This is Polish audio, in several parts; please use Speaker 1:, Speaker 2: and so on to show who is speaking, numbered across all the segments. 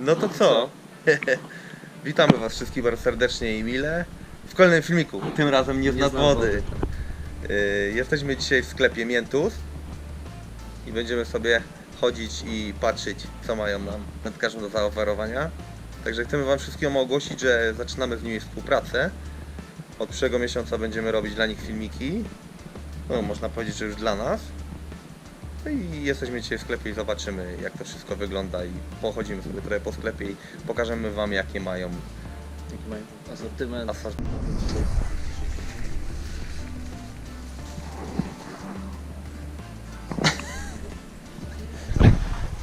Speaker 1: No to co? Witamy Was wszystkich bardzo serdecznie i mile w kolejnym filmiku. Tym razem nie z
Speaker 2: Nie z
Speaker 1: nadwody. Yy, jesteśmy dzisiaj w sklepie Mientus i będziemy sobie chodzić i patrzeć, co mają nam wędkarze do zaoferowania. Także chcemy Wam wszystkim ogłosić, że zaczynamy z nimi współpracę. Od przyszłego miesiąca będziemy robić dla nich filmiki. No, można powiedzieć, że już dla nas. No i jesteśmy dzisiaj w sklepie i zobaczymy jak to wszystko wygląda i pochodzimy sobie trochę po sklepie i pokażemy Wam jakie mają
Speaker 2: Jaki mają asortyment.
Speaker 1: asortyment.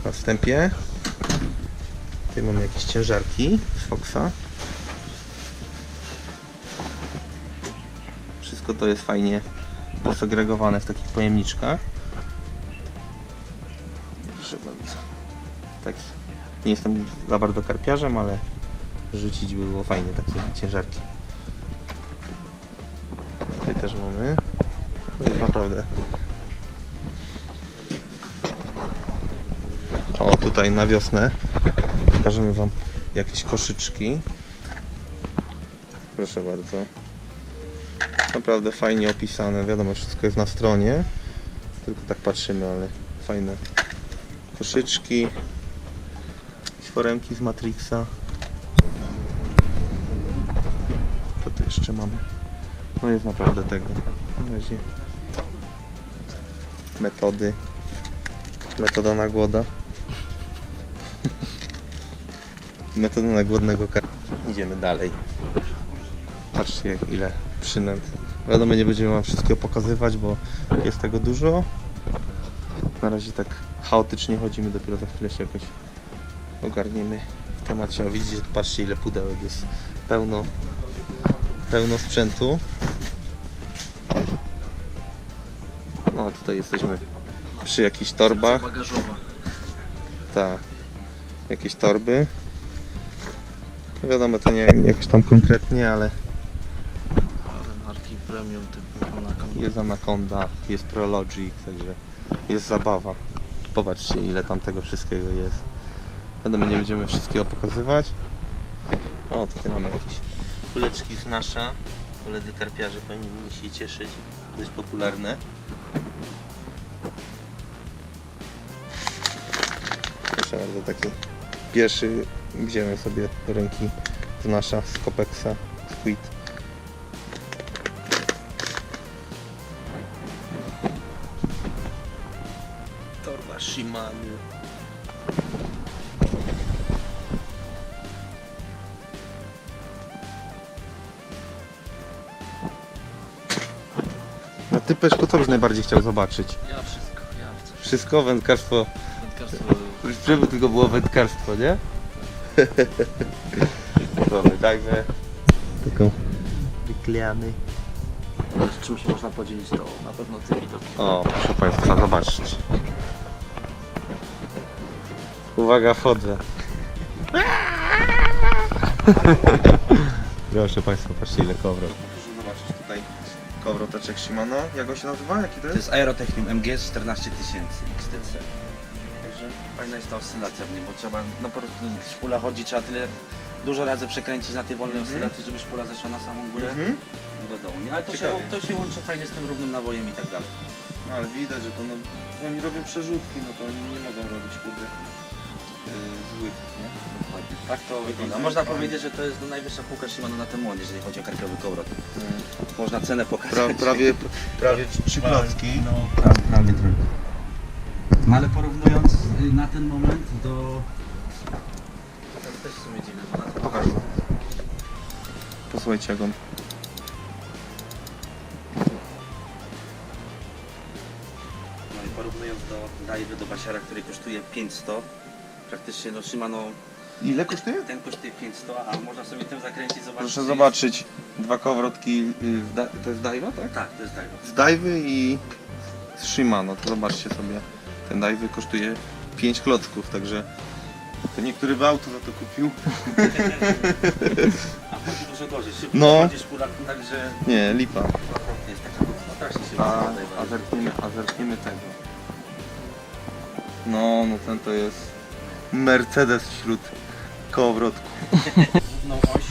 Speaker 1: Na wstępie tutaj mamy jakieś ciężarki z Foxa. Wszystko to jest fajnie posegregowane w takich pojemniczkach. Nie jestem za bardzo karpiarzem, ale rzucić by było fajnie takie ciężarki. Tutaj też mamy. To jest naprawdę. O, tutaj na wiosnę pokażemy Wam jakieś koszyczki. Proszę bardzo. Naprawdę fajnie opisane. Wiadomo, wszystko jest na stronie. Tylko tak patrzymy, ale fajne koszyczki. Foremki z Matrixa. Co tu jeszcze mamy? No jest naprawdę tego. Na razie metody. Metoda na głoda. Metoda na głodnego kar... Idziemy dalej. Patrzcie jak ile przynęt. Wiadomo nie będziemy wam wszystkiego pokazywać, bo jest tego dużo. Na razie tak chaotycznie chodzimy, dopiero za chwilę się jakoś ogarniemy w temacie. O widzicie, patrzcie ile pudełek jest pełno pełno sprzętu. No tutaj jesteśmy przy jakichś torbach. Tak. Jakieś torby. No wiadomo, to nie jakoś tam konkretnie, ale
Speaker 2: Ale marki premium typu Anaconda.
Speaker 1: jest Anaconda, jest Prologic, także jest zabawa. Popatrzcie ile tam tego wszystkiego jest. Wiadomo, nie będziemy wszystkiego pokazywać. O, tutaj mamy jakieś kuleczki z nasza. Koledzy karpiarze powinni się cieszyć. Dość popularne. Proszę bardzo, taki pierwszy wziąłem sobie do ręki z nasza, z Copexa, Squid. Torba Shimano. Na ty Peszku, co byś najbardziej chciał zobaczyć?
Speaker 2: Ja wszystko, ja chcę.
Speaker 1: Wszystko, wędkarstwo.
Speaker 2: Wędkarstwo.
Speaker 1: Żeby tylko było wędkarstwo, nie? Mamy dajmy. Taką wyklejany.
Speaker 2: Z czym się można podzielić, to na pewno tym widokiem.
Speaker 1: O, proszę Państwa, zobaczcie. Uwaga, wchodzę. Proszę Państwa, patrzcie ile kowrot. Proszę zobaczyć tutaj kowroteczek Shimano. Jak on się nazywa? Jaki to
Speaker 3: To jest Aerotechnium MGS 14000 XTC. Także fajna jest ta oscylacja w nim, bo trzeba, no po prostu szpula chodzi, trzeba tyle dużo razy przekręcić na tej wolnej oscylacji, żeby szpula zeszła na samą górę
Speaker 1: Mhm.
Speaker 3: i do dołu. Nie? Ale to się,
Speaker 1: Ciekawie.
Speaker 3: to się łączy fajnie z tym równym nawojem i tak dalej.
Speaker 1: No ale widać, że to no, oni robią przerzutki, no to oni nie mogą robić kurde złych, nie?
Speaker 3: Tak to wygląda. Można powiedzieć, że to jest no, najwyższa półka Shimano na tym łonie, jeżeli chodzi o karpiowy kołrot. Można cenę pokazać.
Speaker 1: Pra, prawie, prawie trzy klocki.
Speaker 3: No, prawie, prawie trójka. No ale porównując y, na ten moment do...
Speaker 2: To też w sumie dziwne. bo na to-
Speaker 1: Pokaż. Posłuchajcie jak on.
Speaker 3: No i porównując do Dajwy, do Basiara, który kosztuje 500, praktycznie no Shimano
Speaker 1: Ile kosztuje?
Speaker 3: ten kosztuje 500, a można sobie tym zakręcić, zobaczyć.
Speaker 1: Proszę
Speaker 3: czy
Speaker 1: zobaczyć dwa kowrotki, yy, w da, to jest Daiwa, tak?
Speaker 3: Tak, to jest Dajwa.
Speaker 1: Z Dajwy i z Shimano, to zobaczcie sobie. Ten Dajwy kosztuje 5 klocków, także to niektóry by auto za to kupił.
Speaker 3: A chodzi dużo gorzej, szybko
Speaker 1: No.
Speaker 3: chodzisz kulak, także
Speaker 1: Nie, lipa.
Speaker 3: jest taka no, strasznie się
Speaker 1: A, a, zerkniemy, a zerkniemy tego. No, no ten to jest Mercedes wśród kołowrotku.
Speaker 3: główną oś.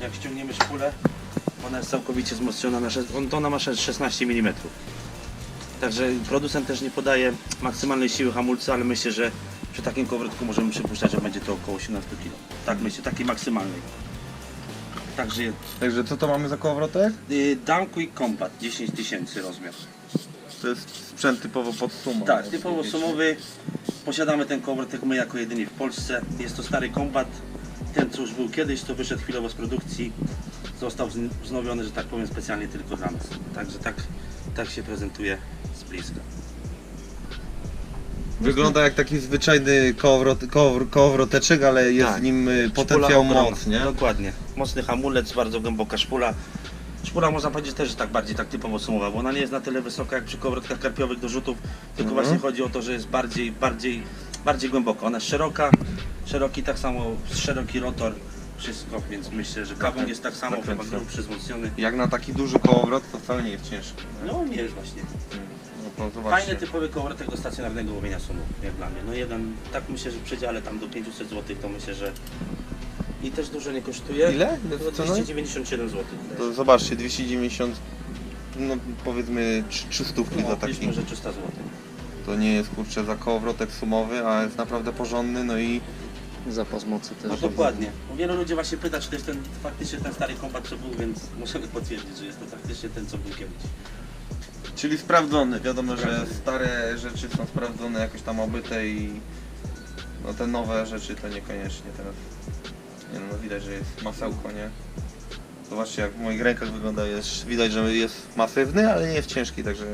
Speaker 3: Jak ściągniemy szpulę, ona jest całkowicie wzmocniona na on- to ona ma szes- 16 mm. Także producent też nie podaje maksymalnej siły hamulca, ale myślę, że przy takim kołowrotku możemy przypuszczać, że będzie to około 18 kg. Tak myślę, takiej maksymalnej. Także
Speaker 1: Także co to mamy za kołowrotek?
Speaker 3: y, Down Quick Combat 10 tysięcy rozmiar.
Speaker 1: To jest sprzęt typowo pod sumą.
Speaker 3: Tak, typowo sumowy. Posiadamy ten kołowrotek my jako jedyni w Polsce. Jest to stary kombat. Ten co już był kiedyś, to wyszedł chwilowo z produkcji. Został wzn- wznowiony, że tak powiem, specjalnie tylko dla nas. Także tak, tak się prezentuje z bliska.
Speaker 1: Wygląda jak taki zwyczajny kołowrot, kołowr, kołowroteczek, ale jest
Speaker 3: Tak.
Speaker 1: w nim y, potencjał moc, nie?
Speaker 3: Dokładnie. Mocny hamulec, bardzo głęboka szpula. Szpula można powiedzieć też, że tak bardziej tak typowo sumowa, bo ona nie jest na tyle wysoka jak przy kołowrotkach karpiowych do rzutów, tylko
Speaker 1: Mhm.
Speaker 3: właśnie chodzi o to, że jest bardziej, bardziej, bardziej głęboko. Ona jest szeroka, szeroki tak samo, szeroki rotor, wszystko, więc myślę, że kabum jest tak samo, chyba grubszy, wzmocniony.
Speaker 1: Jak na taki duży kołowrot to wcale nie jest ciężko.
Speaker 3: No nie jest właśnie.
Speaker 1: No zobaczcie.
Speaker 3: Fajny typowy kołowrotek do stacjonarnego łowienia sumu, jak dla mnie. No jeden, tak myślę, że w przedziale tam do 500 zł, to myślę, że i też dużo nie kosztuje.
Speaker 1: Ile?
Speaker 3: Chyba
Speaker 1: Cena?
Speaker 3: 297 zł.
Speaker 1: To zobaczcie, 290, no powiedzmy 300
Speaker 3: No,
Speaker 1: za taki.
Speaker 3: że 300 zł.
Speaker 1: To nie jest kurczę za kołowrotek sumowy, a jest naprawdę porządny, no i
Speaker 2: Zapas mocy też.
Speaker 3: No dokładnie. Bo wielu ludzi właśnie pyta, czy to jest ten faktycznie ten stary kombat, co był, więc możemy potwierdzić, że jest to faktycznie ten, co był kiedyś.
Speaker 1: Czyli sprawdzony, wiadomo, że stare rzeczy są sprawdzone, jakoś tam obyte i no te nowe rzeczy to niekoniecznie teraz. Nie no, widać, że jest masełko, nie? Zobaczcie jak w moich rękach wygląda, jest, widać, że jest masywny, ale nie jest ciężki, także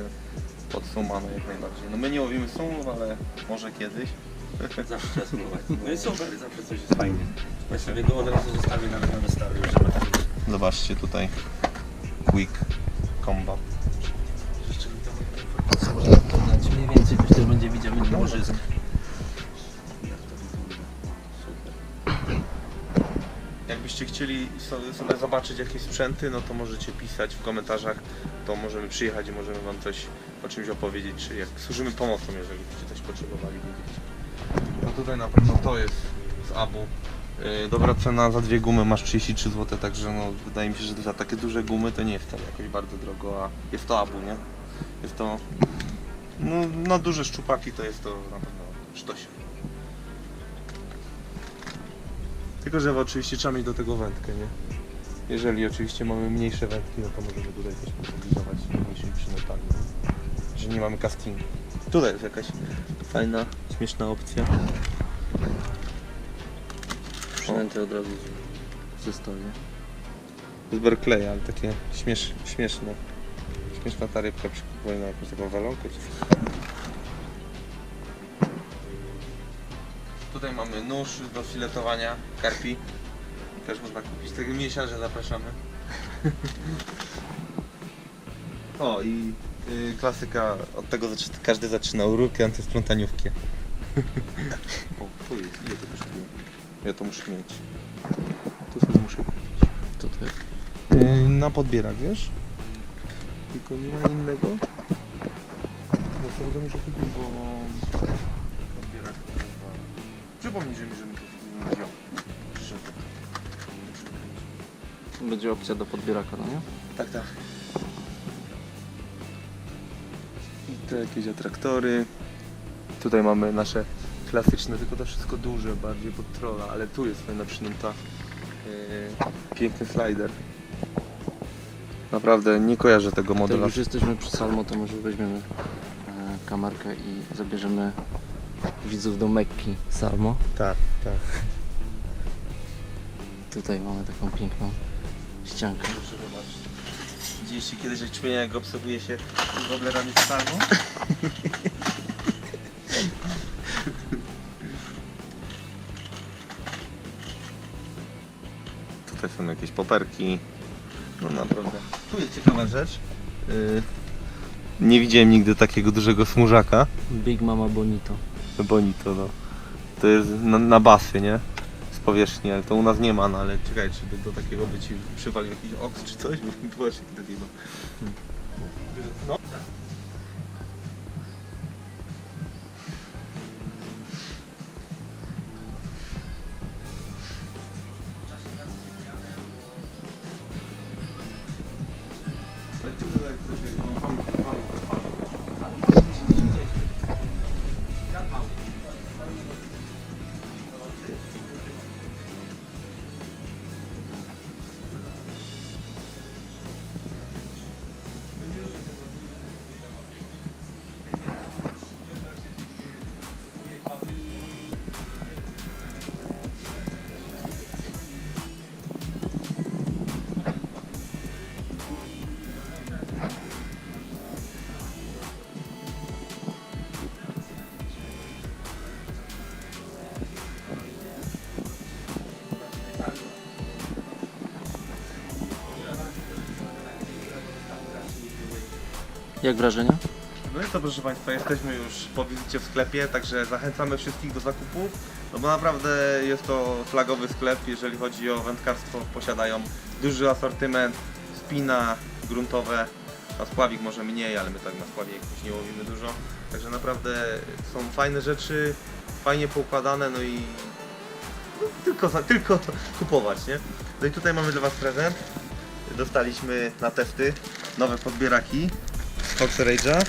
Speaker 1: podsumany jak najbardziej. No my nie łowimy sumów, ale może kiedyś.
Speaker 3: Zawsze trzeba spróbować. No i super, zawsze coś jest fajnie. Ja sobie go od razu zostawię na na wystawie, żeby tak
Speaker 1: Zobaczcie tutaj, quick combo.
Speaker 3: jeszcze mi to podać mniej więcej, ktoś też będzie widział
Speaker 1: No,
Speaker 3: łożysk.
Speaker 1: Jakbyście chcieli so- sobie zobaczyć jakieś sprzęty, no to możecie pisać w komentarzach, to możemy przyjechać i możemy Wam coś o czymś opowiedzieć, czy jak służymy pomocą, jeżeli byście coś potrzebowali. No tutaj na pewno to jest z Abu. Yy, dobra cena za dwie gumy masz 33 zł, także no, wydaje mi się, że za takie duże gumy to nie jest wcale jakoś bardzo drogo, a jest to Abu, nie? Jest to... No, na duże szczupaki to jest to na pewno sztosie. Tylko, że oczywiście trzeba mieć do tego wędkę, nie? Jeżeli oczywiście mamy mniejsze wędki, no to możemy tutaj też z mniejszymi przynętami. Że nie mamy castingu. Tutaj jest jakaś fajna, śmieszna opcja.
Speaker 2: Przynęty od razu zestawie.
Speaker 1: Z Berkeleya, ale takie śmiesz, śmieszne. Śmieszna ta rybka przykupuje na jakąś taką walonkę czy coś. Tutaj mamy nóż do filetowania karpi. Też można kupić. Tego miesiąca zapraszamy. o i y, klasyka, od tego zaczy- każdy zaczynał. Rurki antysprzątaniówki. o, tu jest, ile to kosztuje? Ja to muszę mieć. Tu sobie muszę
Speaker 2: To to jest.
Speaker 1: Yy, na podbierak, wiesz? Tylko nie ma innego. No to będę muszę kupić, bo... Przypomnij, że mi, że mi to wziął. Przyszedł.
Speaker 2: Będzie opcja do podbieraka, no nie?
Speaker 1: Tak, tak. I te jakieś atraktory. Tutaj mamy nasze klasyczne, tylko to wszystko duże, bardziej pod trolla, ale tu jest fajna przynęta. Yy, piękny slider. Naprawdę nie kojarzę tego
Speaker 2: To jak już jesteśmy przy Salmo, to może weźmiemy e, kamerkę i zabierzemy widzów do Mekki Salmo.
Speaker 1: Tak, tak.
Speaker 2: Tutaj mamy taką piękną ściankę.
Speaker 1: Proszę zobaczyć. Widzieliście kiedyś jak ćmienia, jak obsługuje się z woblerami w salmo? Tutaj są jakieś poperki. No naprawdę. Tu jest ciekawa rzecz. Yy, nie widziałem nigdy takiego dużego smużaka.
Speaker 2: Big Mama Bonito.
Speaker 1: Bonito, no. To jest na, na basy, nie? Z powierzchni, ale to u nas nie ma, no ale czekaj, czy do, do takiego by ci przywalił jakiś oks czy coś? Bo właśnie takiego. No.
Speaker 2: Jak wrażenia?
Speaker 1: No i to proszę Państwa, jesteśmy już po wizycie w sklepie, także zachęcamy wszystkich do zakupów, no bo naprawdę jest to flagowy sklep, jeżeli chodzi o wędkarstwo, posiadają duży asortyment, spina gruntowe, a spławik może mniej, ale my tak na spławie jakoś nie łowimy dużo, także naprawdę są fajne rzeczy, fajnie poukładane, no i no, tylko, tylko kupować, nie? No i tutaj mamy dla Was prezent, dostaliśmy na testy nowe podbieraki Fox Rage'a.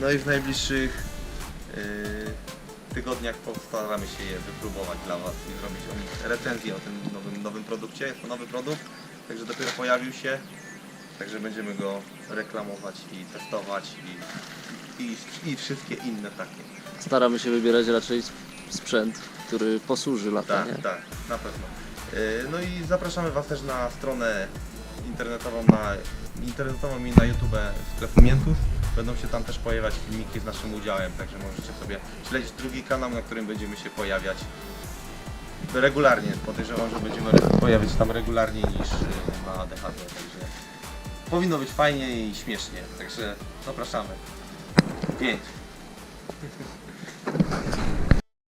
Speaker 1: No i w najbliższych yy, tygodniach postaramy się je wypróbować dla Was i zrobić o nich recenzję o tym nowym, nowym produkcie. Jest to nowy produkt, także dopiero pojawił się, także będziemy go reklamować i testować i, i, i wszystkie inne takie.
Speaker 2: Staramy się wybierać raczej sp- sprzęt, który posłuży lata,
Speaker 1: Tak,
Speaker 2: nie?
Speaker 1: tak, na pewno. Yy, No i zapraszamy Was też na stronę internetową, na, internetową i na YouTube sklepu Miętus. Będą się tam też pojawiać filmiki z naszym udziałem, także możecie sobie śledzić drugi kanał, na którym będziemy się pojawiać regularnie. Podejrzewam, że będziemy pojawiać tam regularniej niż yy, na DHD, także powinno być fajnie i śmiesznie, także zapraszamy. Pięć.